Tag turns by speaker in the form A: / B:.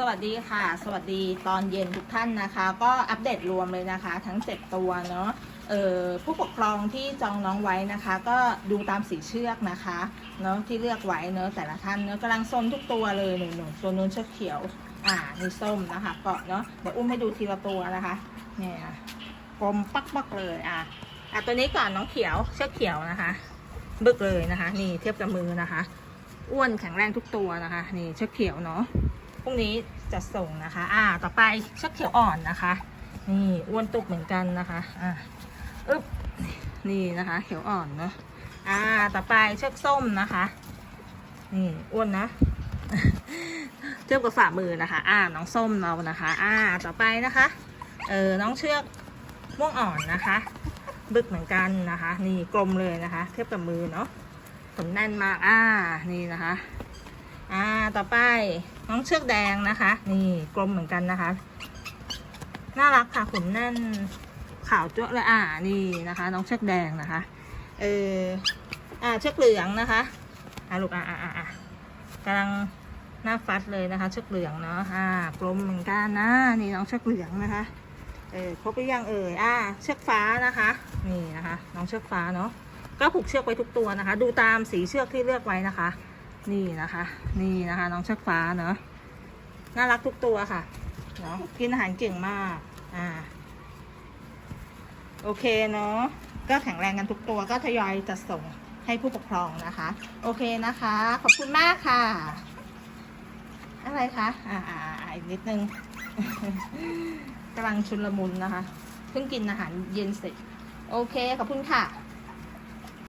A: สวัสดีค่ะ สวัสดีตอนเย็นทุกท่านนะคะ ก็อัปเดตรวมเลยนะคะ ทั้ง 7 ตัวเนาะเออผู้ปกครองที่จองน้องไว้นะคะ ก็ดูตามสีเชือกนะคะเนาะที่เลือกไว้เนาะแต่ละท่านเนาะกำลังซนทุกตัวเลยหนึ่งหนึ่งตัวนู้นเชือกเขียว อ่านี่ส้มนะคะเกาะเนาะเดี๋ยวอุ้มให้ดูทีละตัวนะคะเนี่ยกลมปักปักๆเลยอะอะตัวนี้ก่อนน้องเขียวเชือกเขียวนะคะ บึกเลยนะคะ นี่เทียบกับมือนะคะ อ้วนแข็งแรงทุกตัวนะคะ นี่เชือกเขียวเนาะ พรุ่งนี้จะส่งนะคะ อ่า ต่อไปเชือกเขียวอ่อนนะคะ นี่อ้วนตุกเหมือนกันนะคะ อ่าอึ๊บ นี่นะคะ เขียวอ่อนเนาะ อ่า ต่อไปเชือกส้มนะคะ นี่อ้วนนะเทียบกับฝ่ามือนะคะ อ่า น้องส้มเรานะคะ อ่า ต่อไปนะคะ เออ น้องเชือกม่วงอ่อนนะคะ บึกเหมือนกันนะคะ นี่กลมเลยนะคะ เทียบกับมือเนาะขนแน่นมาก อ่า นี่นะคะ อ่าต่อไปน้องเชือกแดงนะคะ นี่กลมเหมือนกันนะคะ น่ารักค่ะขนแน่นขาวจ้วะเลยอ่านี่นะคะ น้องเชือกแดงนะคะ เอออ่าเชือกเหลืองนะคะอ่าลูกอ่าอ่าอ่าอ่ากำลังหน้าฟัดเลยนะคะ เชือกเหลืองเนาะอ่ากลมเหมือนกันนะนี่น้องเชือกเหลืองนะคะเออครบหรือยังเอ่ยอ่าเชือกฟ้านะคะ นี่นะคะ น้องเชือกฟ้าเนาะก็ผูกเชือกไว้ทุกตัวนะคะ ดูตามสีเชือกที่เลือกไว้นะคะ นี่นะคะ นี่นะคะ น้องชือกฟ้าเนาะน่ารักทุกตัวค่ะเนาะกินอาหารเก่งมากอ่าโอเคเนาะก็แข็งแรงกันทุกตัวก็ทยอยจะส่งให้ผู้ปกครองนะคะ โอเคนะคะ ขอบคุณมากค่ะ อะไรคะอ่าอ่าอ่าอีกนิดนึงกำลังชุนละมุนนะคะ เพิ่งกินอาหารเย็นเสร็จ โอเค ขอบคุณค่ะ